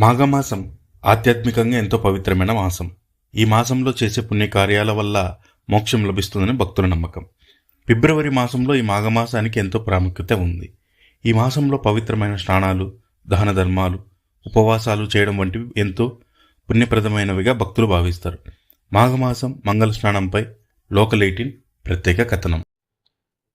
మాఘమాసం ఆధ్యాత్మికంగా ఎంతో పవిత్రమైన మాసం. ఈ మాసంలో చేసే పుణ్యకార్యాల వల్ల మోక్షం లభిస్తుందని భక్తుల నమ్మకం. ఫిబ్రవరి మాసంలో ఈ మాఘమాసానికి ఎంతో ప్రాముఖ్యత ఉంది. ఈ మాసంలో పవిత్రమైన స్నానాలు దహన ధర్మాలు ఉపవాసాలు చేయడం వంటివి ఎంతో పుణ్యప్రదమైనవిగా భక్తులు భావిస్తారు. మాఘమాసం మంగళ స్నానంపై లోకల్ ఎయిటీన్ ప్రత్యేక కథనం.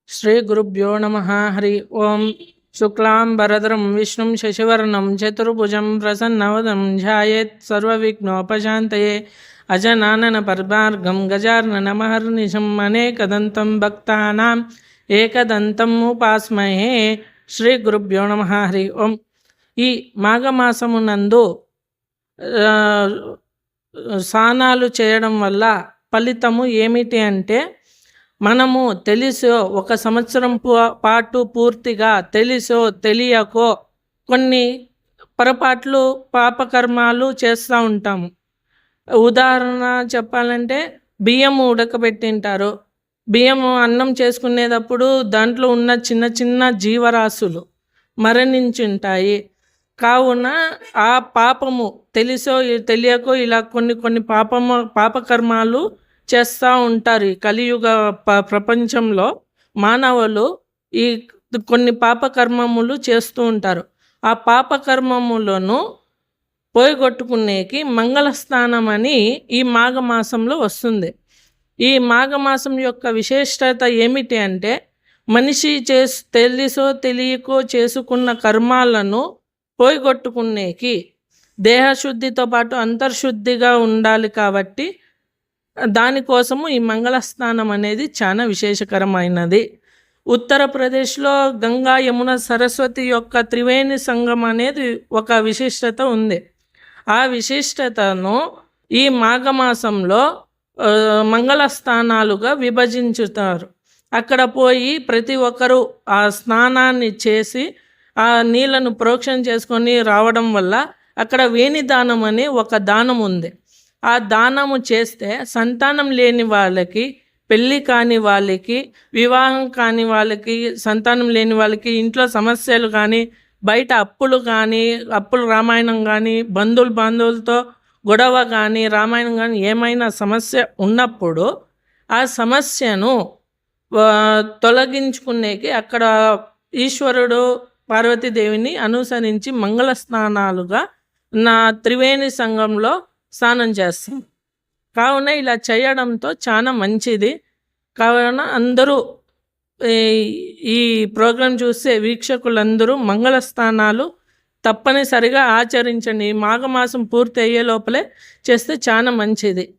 శ్రీ గురుభ్యో నమ. హరి ఓం. శుక్లాంబరద్రం విష్ణుం శశివర్ణం చతుర్భుజం ప్రసన్నవదం ధ్యాయేత్ సర్వవిఘ్నోపశాంతయే అజనానన పర్వార్గం గజార్న మహర్నిశం అనేకదంతం భక్తానాం ఏకదంతం ఉపాస్మహే శ్రీ గురుభ్యో నమ హరి ఓం ఈ మాఘమాసమునందు ఆ, స్నానాలు చేయడం వల్ల ఫలితము ఏమిటి అంటే మనము తెలుసో ఒక సంవత్సరం పాటు పూర్తిగా తెలిసో తెలియకో కొన్ని పొరపాట్లు పాపకర్మాలు చేస్తూ ఉంటాము. ఉదాహరణ చెప్పాలంటే బియ్యం ఉడకబెట్టింటారు. బియ్యం అన్నం చేసుకునేటప్పుడు దాంట్లో ఉన్న చిన్న చిన్న జీవరాశులు మరణించుంటాయి. కావున ఆ పాపము తెలిసో తెలియకో ఇలా కొన్ని కొన్ని పాపము పాపకర్మాలు చేస్తూ ఉంటారు ఈ కలియుగ ప ప్రపంచంలో మానవులు ఈ కొన్ని పాపకర్మములు చేస్తూ ఉంటారు. ఆ పాపకర్మములను పోయగొట్టుకునేకి మంగళస్థానం అని ఈ మాఘమాసంలో వస్తుంది. ఈ మాఘమాసం యొక్క విశేషత ఏమిటి అంటే మనిషి చేసు తెలిసో తెలియకో చేసుకున్న కర్మాలను పోయగొట్టుకునేకి దేహశుద్ధితో పాటు అంతర్శుద్ధిగా ఉండాలి కాబట్టి దానికోసము ఈ మంగళస్నానం అనేది చాలా విశేషకరమైనది. ఉత్తరప్రదేశ్లో గంగా యమున సరస్వతి యొక్క త్రివేణి సంఘం అనేది ఒక విశిష్టత ఉంది. ఆ విశిష్టతను ఈ మాఘమాసంలో మంగళ మంగళస్థానాలుగా విభజించుతారు. అక్కడ పోయి ప్రతి ఒక్కరూ ఆ స్నానాన్ని చేసి ఆ నీళ్ళను ప్రోక్షణ చేసుకొని రావడం వల్ల అక్కడ వేణి దానం అనే ఒక దానం ఉంది. ఆ దానము చేస్తే సంతానం లేని వాళ్ళకి పెళ్ళి కాని వాళ్ళకి వివాహం కాని వాళ్ళకి సంతానం లేని వాళ్ళకి ఇంట్లో సమస్యలు కానీ బయట అప్పులు కానీ అప్పులు రామాయణం కానీ బంధువులు బంధువులతో గొడవ కానీ రామాయణం కానీ ఏమైనా సమస్య ఉన్నప్పుడు ఆ సమస్యను తొలగించుకునేకి అక్కడ ఈశ్వరుడు పార్వతీదేవిని అనుసరించి మంగళ స్నానాలుగా నా త్రివేణి సంఘంలో స్నానం చేస్తాం. కావున ఇలా చేయడంతో చాలా మంచిది. కావున అందరూ ఈ- ప్రోగ్రాం చూసే వీక్షకులందరూ మంగళ స్థానాలు తప్పనిసరిగా ఆచరించండి. ఈ మాఘమాసం పూర్తి అయ్యే లోపలే చేస్తే చాలా మంచిది.